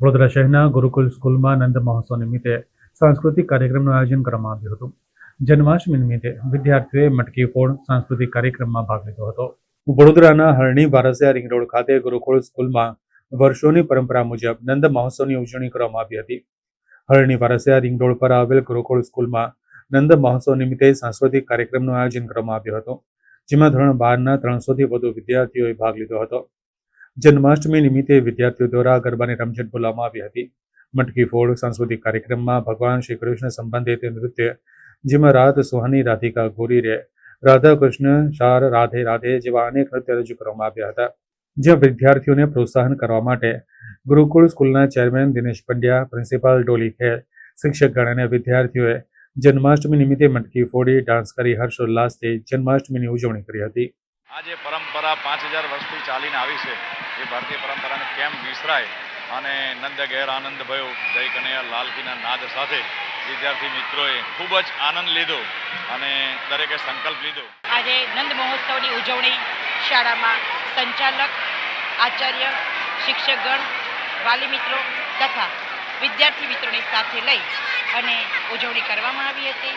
વડોદરા શહેરના ગુરુકુલ સ્કૂલમાં નંદ મહોત્સવ નિમિત્તે સાંસ્કૃતિક કાર્યક્રમનું આયોજન કરવામાં આવ્યું હતું. જન્માષ્ટમી નિમિત્તે વિદ્યાર્થીઓએ મટકી ફોડ સાંસ્કૃતિક કાર્યક્રમમાં ભાગ લીધો હતો. વડોદરાના હરણી વારસિયા રિંગ રોડ ખાતે ગુરુકુળ સ્કૂલમાં વર્ષોની પરંપરા મુજબ નંદ મહોત્સવની ઉજવણી કરવામાં આવી હતી. હરણી વારસિયા રિંગ રોડ પર આવેલ ગુરુકુળ સ્કૂલમાં નંદ મહોત્સવ નિમિત્તે સાંસ્કૃતિક કાર્યક્રમનું આયોજન કરવામાં આવ્યું હતું, જેમાં ધોરણ બારના ત્રણસોથી વધુ વિદ્યાર્થીઓએ ભાગ લીધો હતો. જન્માષ્ટમી નિમિત્તે વિદ્યાર્થીઓ દ્વારા ગરબાની રમઝટ બોલાવવામાં આવી હતી. મટકી ફોડ, સાંસ્કૃતિક કાર્યક્રમમાં ભગવાન શ્રી કૃષ્ણ સંબંધિત નૃત્ય, જેમાં રાત સુહાની, રાધિકા ગોરી રે, રાધા કૃષ્ણ, શાર, રાધે રાધે જેવા અનેક નૃત્ય રજૂ કરવામાં આવ્યા હતા. જ્યાં વિદ્યાર્થીઓને પ્રોત્સાહન કરવા માટે ગુરુકુળ સ્કૂલના ચેરમેન દિનેશ પંડ્યા, પ્રિન્સિપાલ ડોલી ખેર શિક્ષકગણ અને વિદ્યાર્થીઓએ જન્માષ્ટમી નિમિત્તે મટકી ફોડી, ડાન્સ કરી, હર્ષોલ્લાસથી જન્માષ્ટમીની ઉજવણી કરી હતી. આ જે પરંપરા પાંચ હજાર વર્ષથી ચાલીને આવી છે. એ ભારતીય પરંપરાને કેમ વિસરાય? અને નંદ ગેર આનંદ ભયો, જય કનૈયા લાલકીના નાદ સાથે વિદ્યાર્થી મિત્રોએ ખૂબ જ આનંદ લીધો અને દરેકે સંકલ્પ લીધો. આજે નંદ મહોત્સવની ઉજવણી શાળામાં સંચાલક, આચાર્ય, શિક્ષકગણ, વાલી મિત્રો તથા વિદ્યાર્થી મિત્રોની સાથે લઈ અને ઉજવણી કરવામાં આવી હતી.